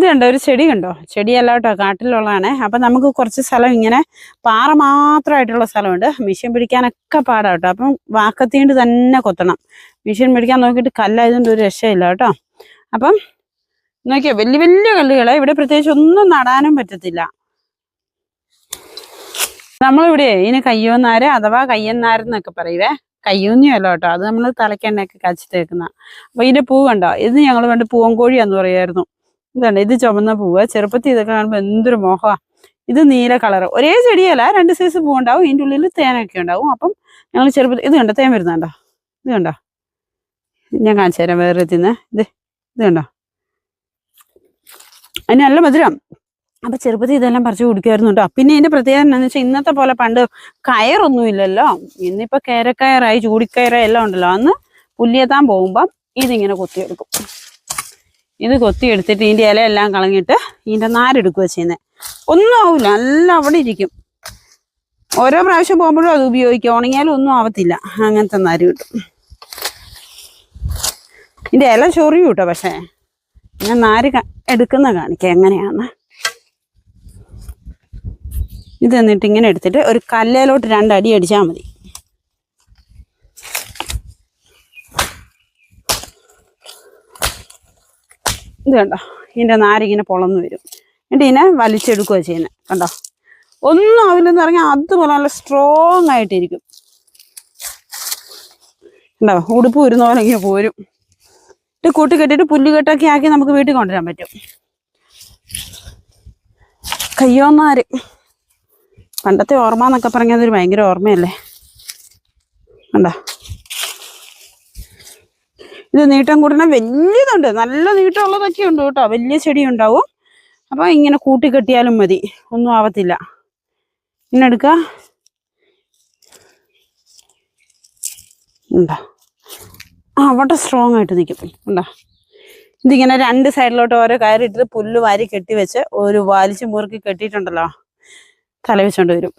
ഇത് കണ്ടോ ഒരു ചെടി കണ്ടോ? ചെടിയല്ല കേട്ടോ കാട്ടിലുള്ളതാണ്. അപ്പൊ നമുക്ക് കുറച്ച് സ്ഥലം ഇങ്ങനെ പാറ മാത്രമായിട്ടുള്ള സ്ഥലമുണ്ട്. മെഷീൻ പിടിക്കാനൊക്കെ പാടാ കേട്ടോ. അപ്പം വാക്കത്തീണ്ട് തന്നെ കൊത്തണം. മെഷീൻ പിടിക്കാൻ നോക്കിയിട്ട് കല്ലായതുകൊണ്ട് ഒരു രക്ഷയില്ല കേട്ടോ. അപ്പം നോക്കിയോ വലിയ വലിയ കല്ലുകളെ ഇവിടെ പ്രത്യേകിച്ച് ഒന്നും നടാനും പറ്റത്തില്ല. നമ്മളിവിടെ ഇതിന് കയ്യോന്നാര് അഥവാ കയ്യന്നാരെന്നൊക്കെ പറയുവേ കയ്യൂന്നിയല്ല കേട്ടോ. അത് നമ്മൾ തലക്കെണ്ണയൊക്കെ കച്ചിട്ട് വെക്കുന്ന അപ്പൊ ഇതിന്റെ പൂ കണ്ടോ? ഇത് ഞങ്ങൾ പണ്ട് പൂവൻകോഴിയാന്ന് പറയായിരുന്നു ഇതുണ്ട് ഇത് ചുമന്ന പൂവ്. ചെറുപ്പത്തിൽ ഇതൊക്കെ കാണുമ്പോൾ എന്തൊരു മോഹമാ. ഇത് നീല കളർ ഒരേ ചെടിയല്ല രണ്ട് സൈസ് പൂ ഉണ്ടാവും. ഇതിന്റെ ഉള്ളിൽ തേനൊക്കെ ഉണ്ടാവും. അപ്പം ഞങ്ങൾ ചെറുപ്പത്തിൽ ഇത് കണ്ടോ? തേൻ വരുന്നുണ്ടോ ഇത് കണ്ടോ? ഞാൻ കാണിച്ചു തരാം വേറെ തിന്ന് ഇത് ഇത് കണ്ടോ? അതിന് നല്ല മധുരം. അപ്പൊ ചെറുപ്പത്തിൽ ഇതെല്ലാം പറിച്ചു കുടിക്കുമായിരുന്നു കേട്ടോ. പിന്നെ ഇതിന്റെ പ്രത്യേകത എന്താണെന്ന് വെച്ചാൽ ഇന്നത്തെ പോലെ പണ്ട് കയറൊന്നും ഇല്ലല്ലോ. ഇന്നിപ്പോ കയറക്കയറായി ചൂടിക്കയറായി എല്ലാം ഉണ്ടല്ലോ. അന്ന് പുല്ലിയെത്താൻ പോകുമ്പം ഇതിങ്ങനെ കൊത്തിയെടുക്കും. ഇത് കൊത്തിയെടുത്തിട്ട് ഇതിന്റെ ഇലയെല്ലാം കളഞ്ഞിട്ട് ഇതിന്റെ നാരെടുക്കുക ചെയ്യുന്നത് ഒന്നും ആവില്ല നല്ല അവിടെ ഇരിക്കും. ഓരോ പ്രാവശ്യം പോകുമ്പോഴും അത് ഉപയോഗിക്കുക ഉണങ്ങിയാലും ഒന്നും ആവത്തില്ല. അങ്ങനത്തെ നാര് കിട്ടും. ഇതിന്റെ ഇല ചൊറിയും കേട്ടോ പക്ഷേ. ഞാൻ നാര് എടുക്കുന്ന കാണിക്കാം എങ്ങനെയാന്ന്. ഇത് എന്നിട്ട് ഇങ്ങനെ എടുത്തിട്ട് ഒരു കല്ലേലോട്ട് രണ്ടടി അടിച്ചാൽ മതി. ഇത് കണ്ടോ? ഇതിന്റെ നാരിങ്ങനെ പൊളന്ന് വരും. എന്നിട്ട് ഇതിനെ വലിച്ചെടുക്കുകയാണ് ചെയ്യുന്നത് കണ്ടോ? ഒന്നും ആവില്ലെന്ന് പറഞ്ഞാൽ അതുപോലെ നല്ല സ്ട്രോങ് ആയിട്ടിരിക്കും. കണ്ടോ? ഉടുപ്പ് വരുന്ന പോലെ ഇങ്ങനെ പോരും. ഇത് കൂട്ടി കെട്ടിയിട്ട് പുല്ലുകെട്ടൊക്കെ ആക്കി നമുക്ക് വീട്ടിൽ കൊണ്ടുവരാൻ പറ്റും. കയ്യോന്നാര് പണ്ടത്തെ ഓർമ്മ എന്നൊക്കെ പറഞ്ഞാൽ അതൊരു ഭയങ്കര ഓർമ്മയല്ലേ? കണ്ടോ? ഇത് നീട്ടം കൂട്ടണ വലിയതുണ്ട്. നല്ല നീട്ടമുള്ളതൊക്കെ ഉണ്ട് കേട്ടോ. വലിയ ചെടി ഉണ്ടാവും. അപ്പൊ ഇങ്ങനെ കൂട്ടി കെട്ടിയാലും മതി. ഒന്നും ആവത്തില്ല. പിന്നെ എടുക്ക. അവിടെ സ്ട്രോങ് ആയിട്ട് നിൽക്കും. ഉണ്ടോ? ഇതിങ്ങനെ രണ്ട് സൈഡിലോട്ട് ഓരോ കയറിട്ട് പുല്ല് വാരി കെട്ടി വെച്ച് ഒരു വാലിച്ച് മുറുക്കി കെട്ടിയിട്ടുണ്ടല്ലോ. തല വെച്ചോണ്ട് വരും.